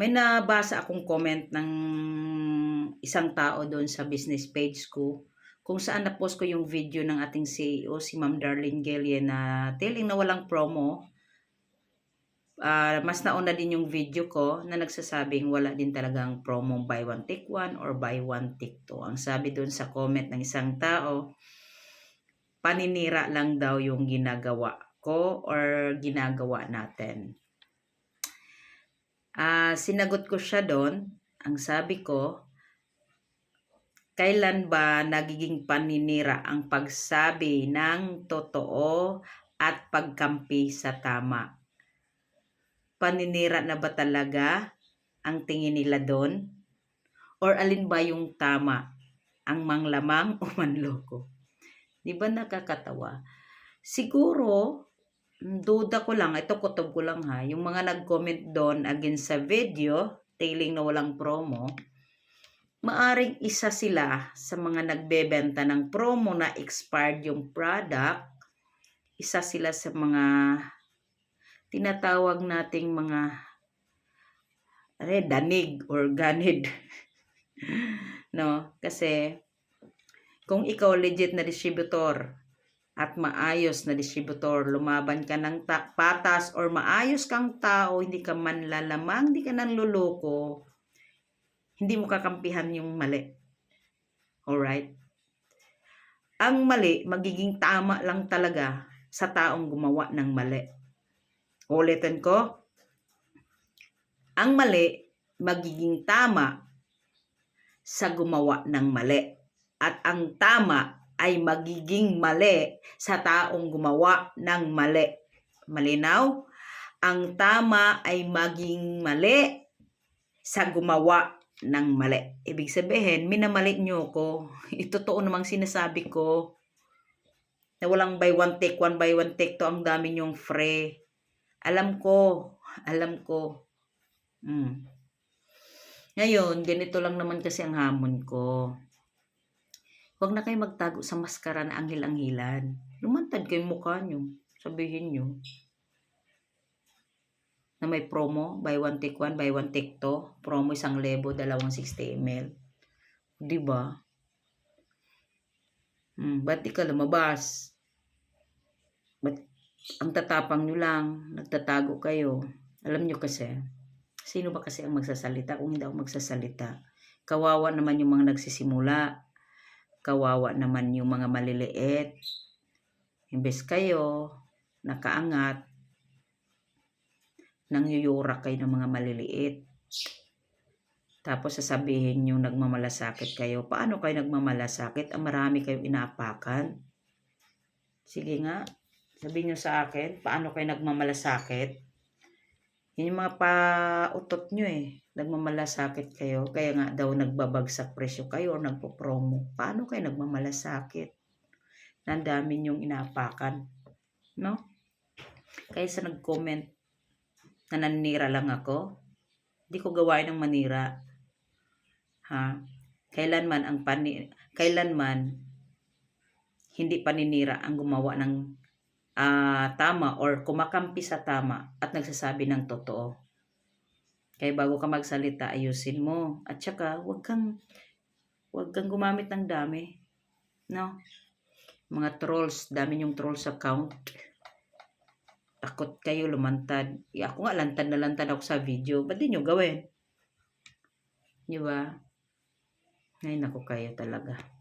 May nabasa akong comment ng isang tao doon sa business page ko kung saan na-post ko yung video ng ating CEO, si Ma'am Darlene Gelia na telling na walang promo. Ah, mas nauna din yung video ko na nagsasabing wala din talagang promo buy one take one or buy one take two. Ang sabi doon sa comment ng isang tao, paninira lang daw yung ginagawa ko or ginagawa natin. Ah, sinagot ko siya doon. Ang sabi ko, kailan ba nagiging paninira ang pagsabi ng totoo at pagkampi sa tama? Paninira na ba talaga ang tingin nila doon? Or alin ba yung tama? Ang manglamang o manloko? Di ba nakakatawa? Siguro, duda ko lang, ito kutob ko lang ha, yung mga nag-comment doon against sa video, tailing na walang promo, maaring isa sila sa mga nagbebenta ng promo na expired yung product, isa sila sa mga tinatawag nating mga ano, danig or ganid. no? Kasi kung ikaw legit na distributor at maayos na distributor, lumaban ka ng ta- patas or maayos kang tao, hindi ka manlalamang, hindi ka nanluloko, hindi mo kakampihan yung mali. Alright? Ang mali, magiging tama lang talaga sa taong gumawa ng mali. Ulitin ko, ang mali, magiging tama sa gumawa ng mali. At ang tama ay magiging mali sa taong gumawa ng mali. Malinaw? Ang tama ay maging mali sa gumawa ng mali. Ibig sabihin, minamali nyo ko. Itotoo namang sinasabi ko na walang buy one take one, buy one take to ang dami nyong free. Alam ko, alam ko. Mm. Ngayon, ganito lang naman kasi ang hamon ko. Huwag na kayo magtago sa maskara na anghil-anghilan. Lumantad kayo mukha nyo. Sabihin nyo. Na may promo, buy one take one, buy one take two. Promo isang lebo, dalawang 60 ml. Di ba? Hmm, ba't di ka lumabas? Ba't ang tatapang nyo lang, nagtatago kayo. Alam nyo kasi, sino ba kasi ang magsasalita kung hindi ako magsasalita? Kawawa naman yung mga nagsisimula. Kawawa naman yung mga maliliit. Imbes kayo, nakaangat, nangyuyura kayo ng mga maliliit. Tapos sasabihin nyo nagmamalasakit kayo. Paano kayo nagmamalasakit? Ang marami kayong inaapakan. Sige nga, sabihin nyo sa akin, paano kayo nagmamalasakit? Yan yung mga pautot nyo eh. Nagmamalasakit kayo. Kaya nga daw nagbabagsak presyo kayo o nagpo-promo. Paano kayo nagmamalasakit? Nandami nyong inaapakan. No? Kaya sa nag-comment na nanira lang ako, hindi ko gawain ng manira. Ha? Kailanman ang pani kailanman hindi paninira ang gumawa ng ah, tama or kumakampi sa tama at nagsasabi ng totoo. Kaya bago ka magsalita, ayusin mo. At saka, wag kang, wag kang gumamit ng dami. No? Mga trolls, dami yung trolls account. Takot kayo lumantad. Eh, ako nga, lantad na lantad ako sa video. Ba't di nyo gawin? Di ba? Ngayon ako kayo talaga.